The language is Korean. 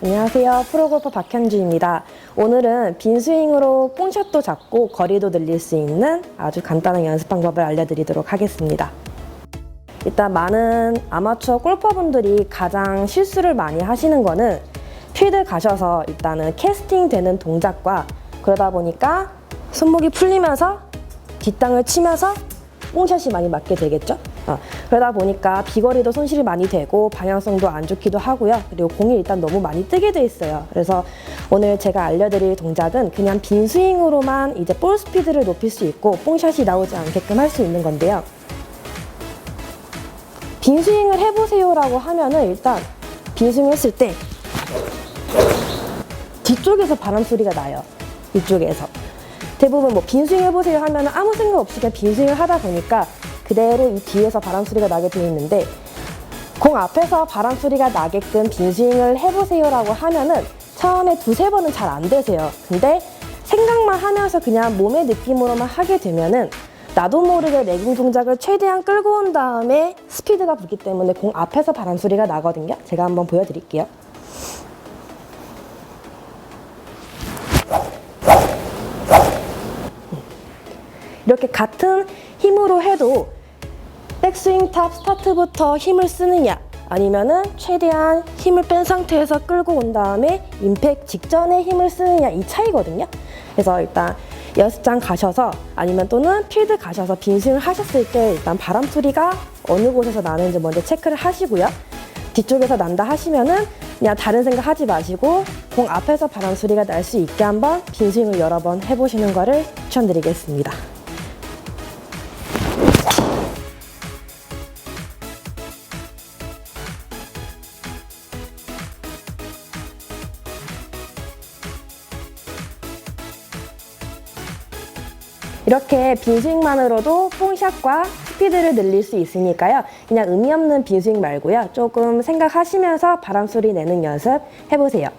안녕하세요. 프로골퍼 박현주입니다. 오늘은 빈 스윙으로 뽕샷도 잡고 거리도 늘릴 수 있는 아주 간단한 연습 방법을 알려드리도록 하겠습니다. 일단 많은 아마추어 골퍼분들이 가장 실수를 많이 하시는 거는 필드 가셔서 일단은 캐스팅 되는 동작과 그러다 보니까 손목이 풀리면서 뒷땅을 치면서 뽕샷이 많이 맞게 되겠죠. 어, 그러다 보니까 비거리도 손실이 많이 되고 방향성도 안 좋기도 하고요. 그리고 공이 일단 너무 많이 뜨게 돼 있어요. 그래서 오늘 제가 알려드릴 동작은 그냥 빈 스윙으로만 이제 볼 스피드를 높일 수 있고 뽕샷이 나오지 않게끔 할 수 있는 건데요. 빈 스윙을 해보세요라고 하면은 일단 빈 스윙 했을 때 뒤쪽에서 바람 소리가 나요. 이쪽에서. 대부분 뭐 빈스윙 해보세요 하면 아무 생각 없이 그냥 빈스윙을 하다 보니까 그대로 이 뒤에서 바람 소리가 나게 돼 있는데 공 앞에서 바람 소리가 나게끔 빈스윙을 해보세요라고 하면은 처음에 두세 번은 잘 안 되세요. 근데 생각만 하면서 그냥 몸의 느낌으로만 하게 되면은 나도 모르게 레깅 동작을 최대한 끌고 온 다음에 스피드가 붙기 때문에 공 앞에서 바람 소리가 나거든요. 제가 한번 보여드릴게요. 이렇게 같은 힘으로 해도 백스윙 탑 스타트부터 힘을 쓰느냐 아니면은 최대한 힘을 뺀 상태에서 끌고 온 다음에 임팩 직전에 힘을 쓰느냐 이 차이거든요. 그래서 일단 연습장 가셔서 아니면 또는 필드 가셔서 빈스윙을 하셨을 때 일단 바람 소리가 어느 곳에서 나는지 먼저 체크를 하시고요. 뒤쪽에서 난다 하시면은 그냥 다른 생각 하지 마시고 공 앞에서 바람 소리가 날 수 있게 한번 빈스윙을 여러 번 해보시는 거를 추천드리겠습니다. 이렇게 빈스윙만으로도 뽕샷과 스피드를 늘릴 수 있으니까요. 그냥 의미 없는 빈스윙 말고요. 조금 생각하시면서 바람 소리 내는 연습 해보세요.